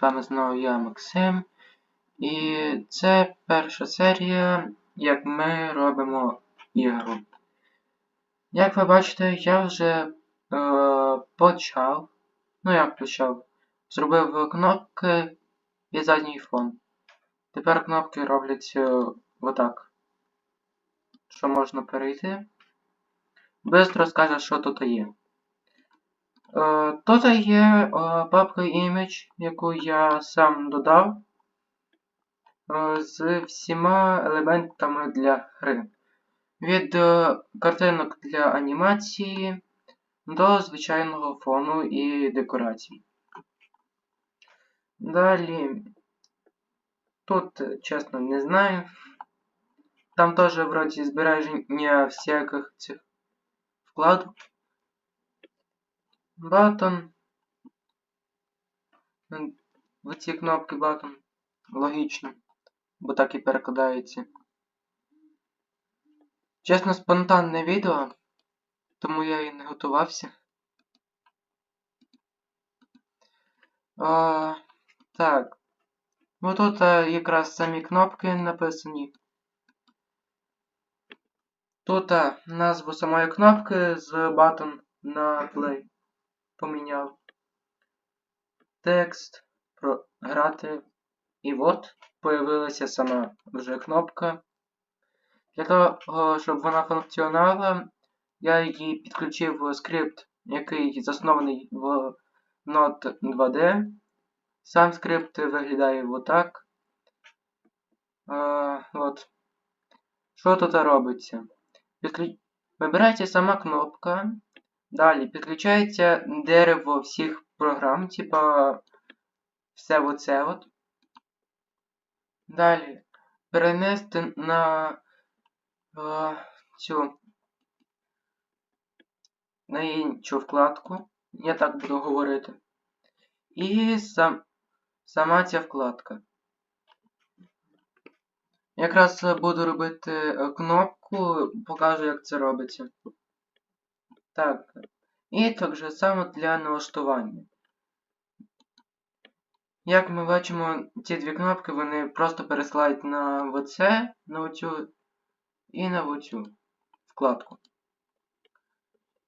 з вами знову я, Максим. І це перша серія, як ми робимо ігру. Як ви бачите, я вже е, почав. Ну як почав? Зробив кнопки і задній фон. Тепер кнопки роблять е, отак. Що можна перейти. Бистро скаже, що тут є. Е, Тут є е, папка image, яку я сам додав е, з всіма елементами для гри. Від картинок для анімації до звичайного фону і декорацій. Далі, тут, чесно, не знаю. Там теж вроді збереження всяких цих вкладок. Батон. В ці кнопки батон. Логічно. Бо так і перекладається. Чесно, спонтанне відео, тому я і не готувався. А, так. Ну тут а, якраз самі кнопки написані. Тут а, назву самої кнопки з button на play поміняв. Текст програти. І от появилася сама вже кнопка. Для того, щоб вона функціонувала, я її підключив в скрипт, який заснований в Node 2D. Сам скрипт виглядає отак. А, от. Що тут робиться? Підключ... Вибирається сама кнопка. Далі підключається дерево всіх програм, типа все оце от. Далі перенести на е, цю на іншу вкладку. Я так буду говорити. І сам, сама ця вкладка. Якраз буду робити е, кнопку, покажу, як це робиться. Так. І так же само для налаштування. Як ми бачимо, ці дві кнопки вони просто пересилають на оце, на оцю і на оцю вкладку.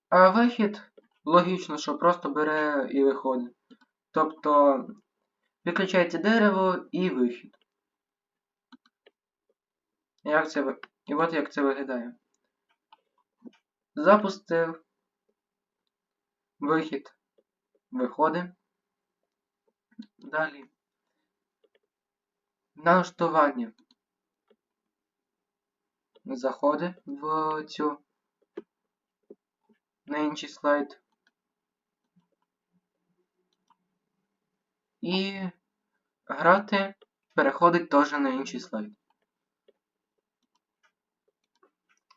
А вихід логічно, що просто бере і виходить. Тобто виключається дерево і вихід. Як це, І от як це виглядає. Запустив. Вихід. Виходить. Далі. Налаштування. Заходить в цю на інший слайд. І грати переходить теж на інший слайд.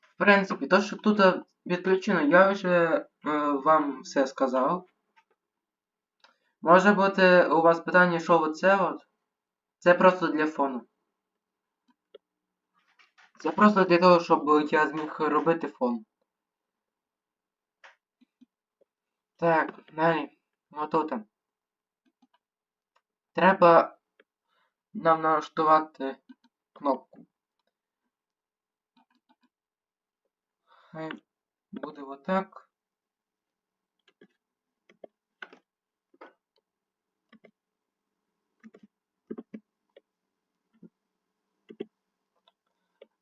В принципі, то, що тут відключено, я вже вам все сказав. Може бути у вас питання, що оце от? Це просто для фону. Це просто для того, щоб я зміг робити фон. Так, далі. Отут. Треба нам налаштувати кнопку. Хай буде отак.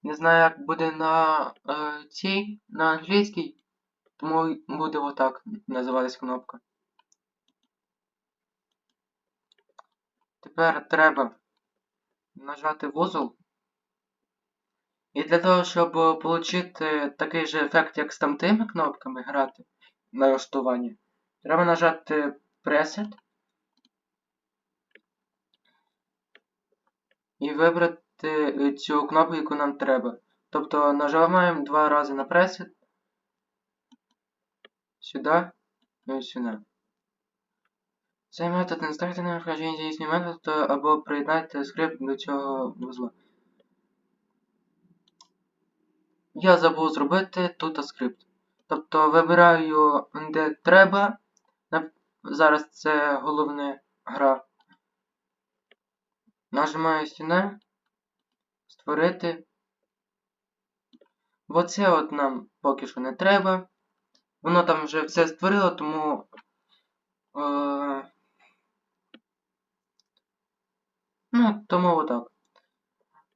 Не знаю, як буде на е, цій, на англійській, тому буде отак називатись кнопка. Тепер треба нажати вузол. І для того, щоб отримати такий же ефект, як з тамтими кнопками грати на налаштування, треба нажати Preset і вибрати цю кнопку, яку нам треба. Тобто нажимаємо два рази на Preset, сюди і сюди. Цей метод не ставте на вхождення дійсний метод або приєднайте скрипт до цього вузла. Я забув зробити тут скрипт. Тобто вибираю, де треба. Зараз це головна гра. Нажимаю стіна. Створити. Оце от нам поки що не треба. Воно там вже все створило, тому. Е, ну, тому отак.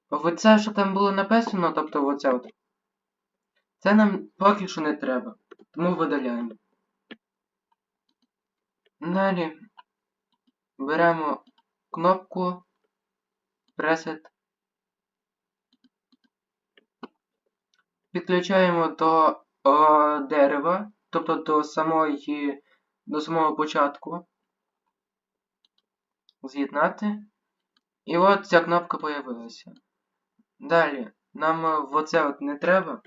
Оце, що там було написано, тобто оце от. Це нам поки що не треба. Тому видаляємо. Далі беремо кнопку Preset. Підключаємо до о, дерева, тобто до самої, до самого початку. З'єднати. І от ця кнопка появилася. Далі, нам е, в оце от не треба.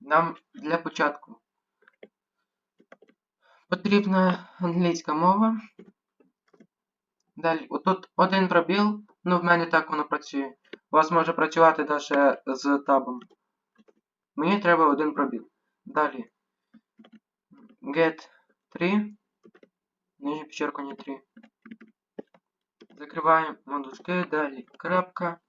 Нам для початку потрібна англійська мова. Далі, отут один пробіл, ну в мене так воно працює. У вас може працювати навіть з табом. Мені треба один пробіл. Далі. Get 3. Нижнє підчеркування 3. Закриваємо дужки, далі крапка.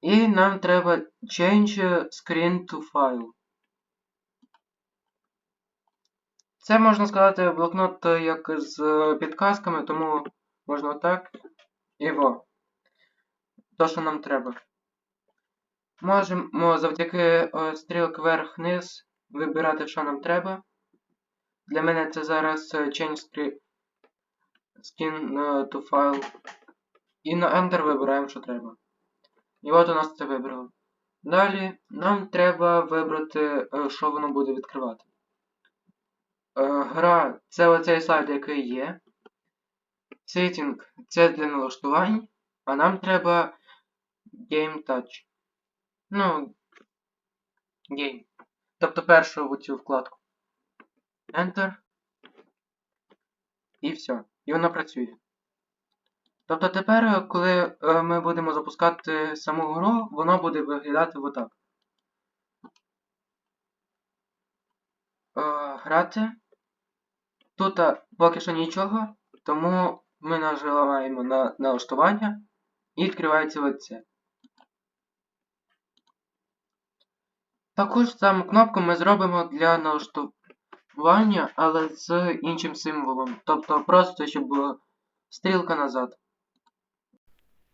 І нам треба change screen to file. Це можна сказати блокнот як з підказками, тому можна так. Во. То, що нам треба. Можемо завдяки стрілки вверх-вниз вибирати, що нам треба. Для мене це зараз change skin to file. І на Enter вибираємо, що треба. І от у нас це вибрало. Далі нам треба вибрати, що воно буде відкривати. Гра це оцей слайд, який є. Setting це для налаштувань, а нам треба Game Touch. Ну, Game. Тобто першу в цю вкладку. Enter. І все. І воно працює. Тобто тепер, коли е, ми будемо запускати саму гру, воно буде виглядати отак. Е, грати. Тут поки що нічого, тому ми нажимаємо на налаштування і відкривається оце. Також саму кнопку ми зробимо для налаштування, але з іншим символом. Тобто просто, щоб була стрілка назад.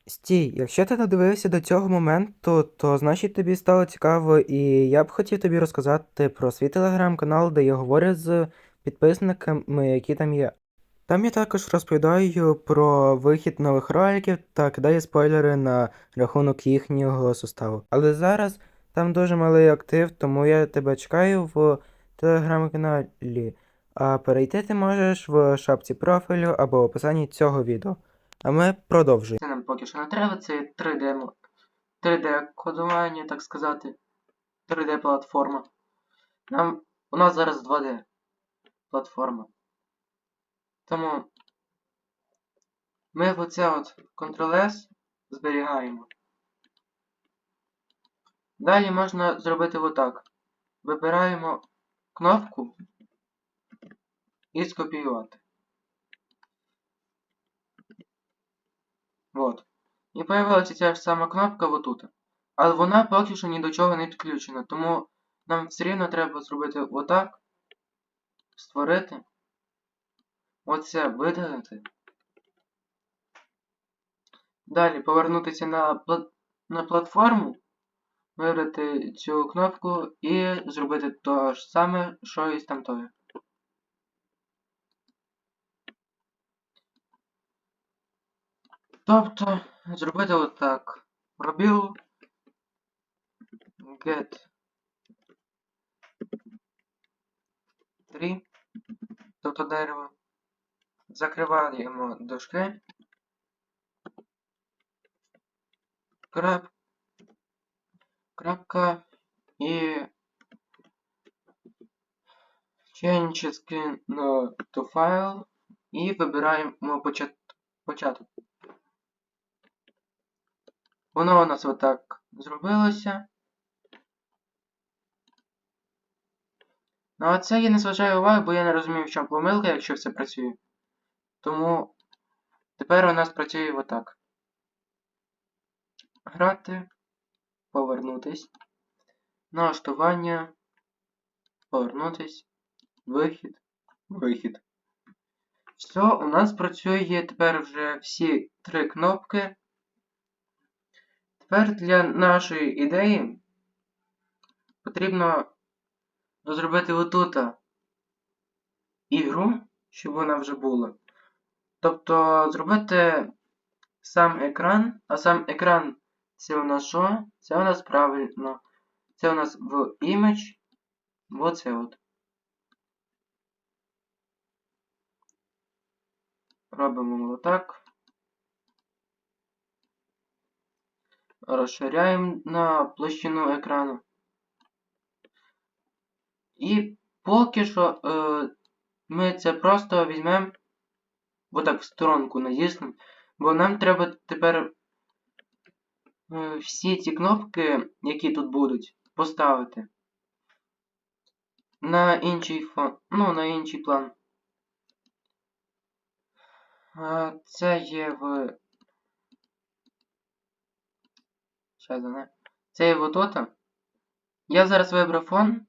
Стій, якщо ти додивився до цього моменту, то значить тобі стало цікаво, і я б хотів тобі розказати про свій телеграм-канал, де я говорю з підписниками, які там є. Там я також розповідаю про вихід нових роликів та кидаю спойлери на рахунок їхнього составу. Але зараз там дуже малий актив, тому я тебе чекаю в телеграм-каналі. А перейти ти можеш в шапці профілю або в описанні цього відео. А ми продовжуємо. Це нам поки що не треба, це 3D 3D-кодування, так сказати. 3D-платформа. Нам у нас зараз 2D платформа. Тому ми оце от Ctrl-S зберігаємо. Далі можна зробити отак. Вибираємо кнопку і скопіювати. От. І появилася ця ж сама кнопка отут. Але вона поки що ні до чого не підключена, тому нам все рівно треба зробити отак. Створити. Оце видалити. Далі повернутися на пла на платформу, вибрати цю кнопку і зробити те ж саме, що і з тамтою. Тобто, зробити отак. Пробіл get 3, тобто дерево. Закриваємо дужки. Крап, крапка і change skin to file і вибираємо початок. Воно у нас отак зробилося. Ну а це я не зважаю уваги, бо я не розумію, в чому помилка, якщо все працює. Тому тепер у нас працює отак. Грати, повернутись, налаштування, повернутись, вихід, вихід. Все, у нас працює тепер вже всі три кнопки. Тепер для нашої ідеї потрібно зробити отут ігру, щоб вона вже була. Тобто зробити сам екран, а сам екран це у нас що? Це у нас правильно. Це у нас в image. Оце от. Робимо отак. Розширяємо на площину екрану. І поки що е, ми це просто візьмемо отак в сторонку надіснемо, бо нам треба тепер е, всі ці кнопки, які тут будуть, поставити на інший фон, ну, на інший план. Е, Це є в. Щас, не. Це є в тут. Я зараз вибрав фон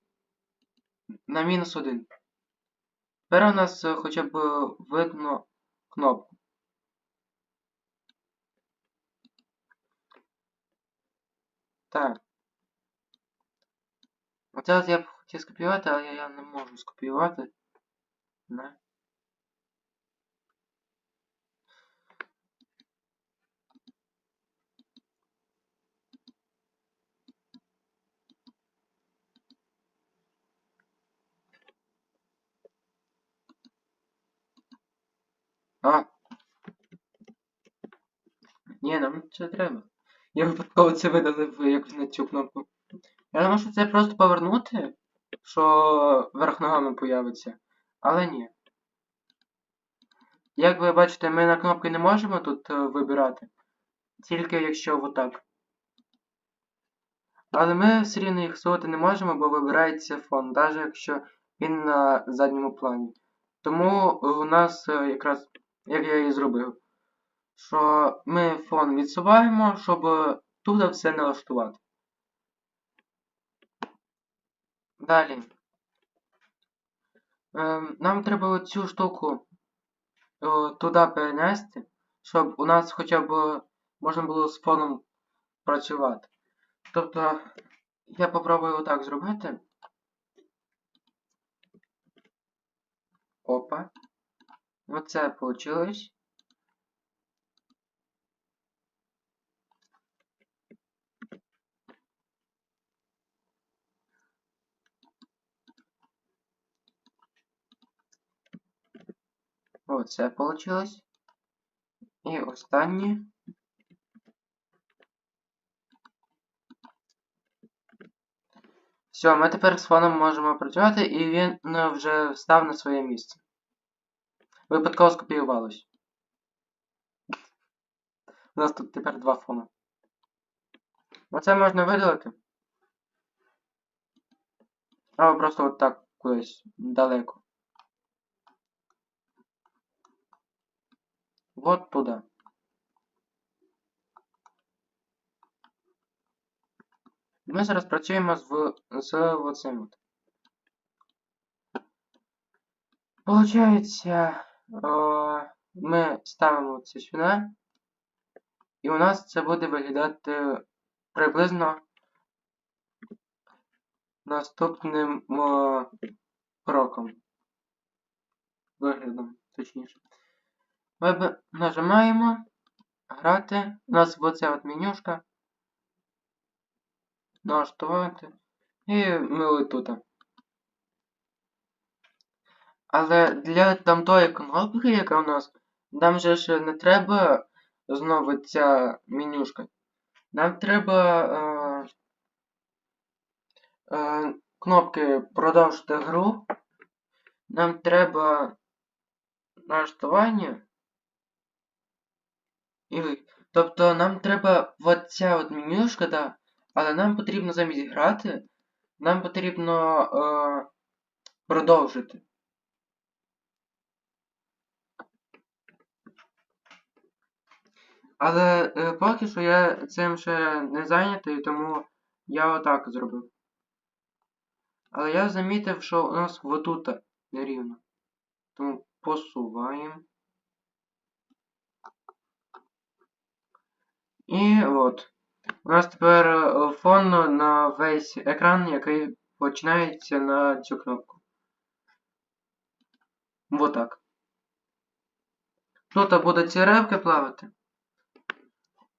на мінус один. Тепер у нас е, хоча б видно кнопку. Так. Оце от я б хотів скопіювати, але я не можу скопіювати. Не. Ні, нам це треба. Я випадково це видалив якось на цю кнопку. Я думаю, що це просто повернути, що верх ногами появиться. Але ні. Як ви бачите, ми на кнопки не можемо тут е, вибирати. Тільки якщо отак. Але ми все рівно їх всувати не можемо, бо вибирається фон, навіть якщо він на задньому плані. Тому у нас е, якраз, як я і зробив, що ми фон відсуваємо, щоб тут все налаштувати. Далі. Ем, Нам треба оцю штуку туди перенести, щоб у нас хоча б можна було з фоном працювати. Тобто, я попробую отак зробити. Опа. Оце вийшло. Оце вийшло. І останнє. Все, ми тепер з фоном можемо працювати, і він ну, вже став на своє місце. Випадково скопіювалось. У нас тут тепер два фони. Оце можна видалити. Або просто от так кудись далеко. Вот туда. Ми зараз працюємо з, з оцим. от. Получається, о, ми ставимо це сюди, і у нас це буде виглядати приблизно наступним о, кроком. Виглядом, точніше. Ми нажимаємо грати. У нас оця от менюшка. Налаштувати. І ми отут. Але для там тої кнопки, яка у нас, нам же ж не треба знову ця менюшка. Нам треба е, е, кнопки продовжити гру. Нам треба налаштування. І, ви- тобто нам треба оця от менюшка, да, але нам потрібно замість грати, нам потрібно е, продовжити. Але е, поки що я цим ще не зайнятий, тому я отак зробив. Але я замітив, що у нас отут нерівно. Тому посуваємо. І от. У нас тепер е, фон на весь екран, який починається на цю кнопку. Вот так. Тут будуть ці рибки плавати.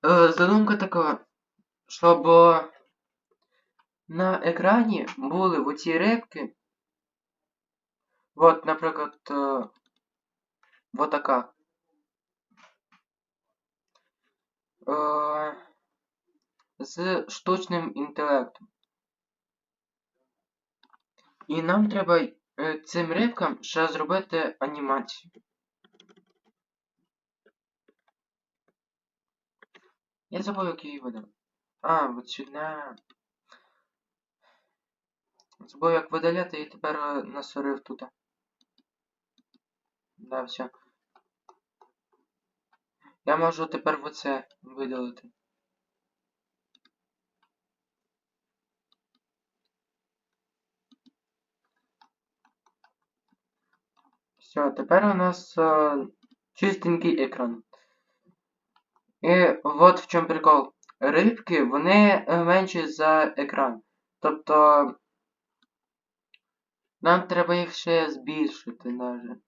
Е, Задумка така, щоб е, на екрані були оці рибки. От, наприклад, е, вот така. Е, з штучним інтелектом. І нам треба е, цим рибкам ще зробити анімацію. Я забув, як її видав. А, от сюди. Забув, як видаляти і тепер е, насорив тут. Да, все. Я можу тепер оце видалити. Все, тепер у нас е, чистенький екран. І от в чому прикол. Рибки, вони менші за екран. Тобто нам треба їх ще збільшити навіть.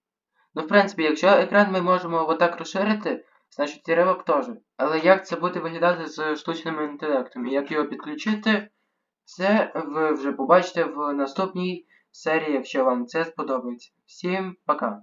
Ну, в принципі, якщо екран ми можемо отак розширити, значить і рибок теж. Але як це буде виглядати з штучним інтелектом і як його підключити, це ви вже побачите в наступній серії, якщо вам це сподобається. Всім пока!